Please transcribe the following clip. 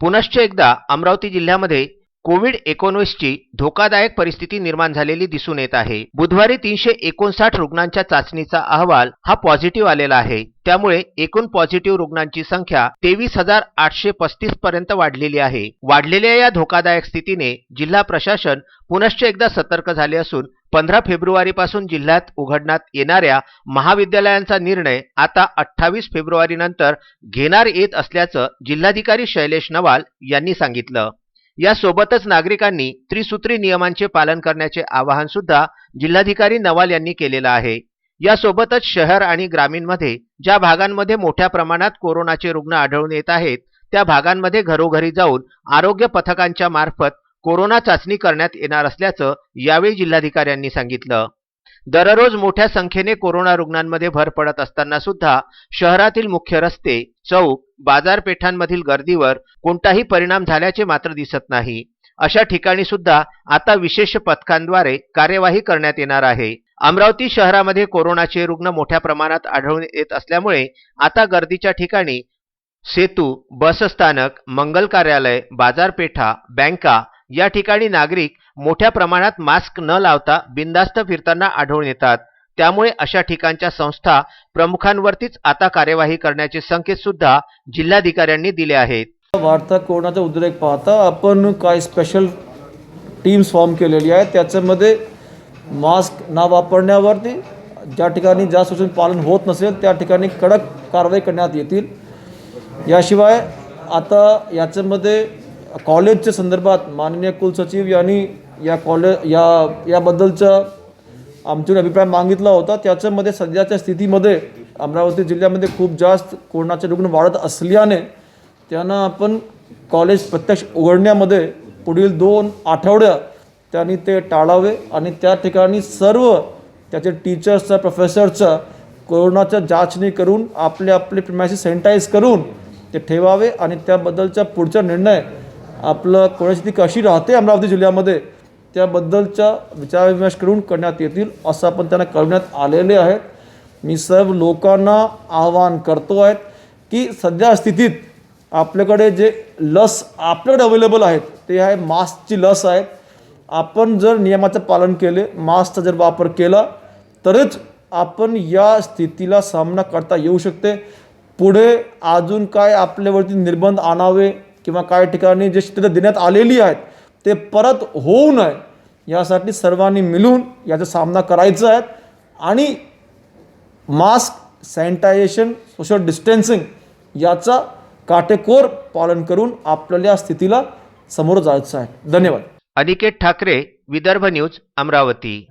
पुनश्च एकदा अमरावती जिल्ह्यामध्ये कोविड एकोणीसची धोकादायक परिस्थिती निर्माण झालेली दिसून येत आहे. बुधवारी तीनशे एकोणसाठ रुग्णांच्या चाचणीचा अहवाल हा पॉझिटिव्ह आलेला आहे. त्यामुळे एकूण पॉझिटिव्ह रुग्णांची संख्या तेवीस हजार आठशे पस्तीस पर्यंत वाढलेली आहे. वाढलेल्या या धोकादायक स्थितीने जिल्हा प्रशासन पुनश्च एकदा सतर्क झाले असून पंधरा फेब्रुवारीपासून जिल्ह्यात उघडण्यात येणाऱ्या महाविद्यालयांचा निर्णय आता अठ्ठावीस फेब्रुवारीनंतर घेणार येत असल्याचं जिल्हाधिकारी शैलेश नवाल यांनी सांगितलं. यासोबतच नागरिकांनी त्रिसूत्री नियमांचे पालन करण्याचे आवाहन सुद्धा जिल्हाधिकारी नवाल यांनी केलेलं आहे. यासोबतच शहर आणि ग्रामीणमध्ये ज्या भागांमध्ये मोठ्या प्रमाणात कोरोनाचे रुग्ण आढळून येत आहेत त्या भागांमध्ये घरोघरी जाऊन आरोग्य पथकांच्या मार्फत कोरोना चाचणी करण्यात येणार असल्याचं यावेळी जिल्हाधिकाऱ्यांनी सांगितलं. दररोज मोठ्या संख्येने कोरोना रुग्णांमध्ये भर पडत असताना सुद्धा शहरातील मुख्य रस्ते चौक बाजारपेठांमधील गर्दीवर कोणताही परिणाम झाल्याचे मात्र दिसत नाही. अशा ठिकाणी सुद्धा आता विशेष पथकांद्वारे कार्यवाही करण्यात येणार आहे. अमरावती शहरामध्ये कोरोनाचे रुग्ण मोठ्या प्रमाणात आढळून येत असल्यामुळे आता गर्दीच्या ठिकाणी सेतू बसस्थानक मंगल कार्यालय बाजारपेठा बँका या ठिकाणी नागरिक मोठ्या प्रमाणात मास्क न लावता बिनधास्त फिरताना आढळून येतात. त्यामुळे अशा ठिकाणच्या संस्था प्रमुखांवरतीच आता कार्यवाही करण्याचे संकेत सुद्धा जिल्हाधिकाऱ्यांनी दिले आहेत. वाढता कोरोनाचा उद्रेक पाहता आपण काय स्पेशल टीम्स फॉर्म केलेली आहे त्याच्यामध्ये मास्क न वापरण्यावरती ज्या ठिकाणी जास्त सूचना पालन होत नसेल त्या ठिकाणी कडक कारवाई करण्यात येतील. याशिवाय आता याच्यामध्ये कॉलेजच्या संदर्भात माननीय कुलसचिव यांनी या कॉलेज या याबद्दलचं आमच्याकडे अभिप्राय मागितला होता. त्याच्यामध्ये सध्याच्या स्थितीमध्ये अमरावती जिल्ह्यामध्ये खूप जास्त कोरोनाचे रुग्ण वाढत असल्याने त्यांना आपण कॉलेज प्रत्यक्ष उघडण्यामध्ये पुढील दोन आठवड्या त्यांनी ते टाळावे आणि त्या ठिकाणी सर्व त्याचे टीचर्सचा प्रोफेसरचा कोरोनाच्या चाचणी करून आपले आपले प्रिमायसी सॅनिटाईज करून ते ठेवावे आणि त्याबद्दलचा पुढचा निर्णय आपलं कोरोनाची स्थिती कशी राहते अमरावती जिल्ह्यामध्ये त्याबद्दलच्या विचारविमर्श करून करण्यात येतील असं आपण त्यांना कळवण्यात आलेले आहेत. मी सर्व लोकांना आवाहन करतो आहेत की सध्या स्थितीत आपल्याकडे जे लस आपल्याकडे अवेलेबल आहेत ते आहे मास्कची लस आहे. आपण जर नियमाचं पालन केले मास्कचा जर वापर केला तरच आपण या स्थितीला सामना करता येऊ शकते. पुढे अजून काय आपल्यावरती निर्बंध आणावे किंवा काही ठिकाणी जे चित्र देण्यात आलेली आहेत ते परत होऊ नये. यासाठी सर्वांनी मिळून याचा सामना करायचा आहे. आणि मास्क सॅनिटायझेशन सोशल डिस्टन्सिंग याचा काटेकोर पालन करून आपल्याला या स्थितीला समोर जायचं आहे. धन्यवाद. अनिकेत ठाकरे विदर्भ न्यूज अमरावती.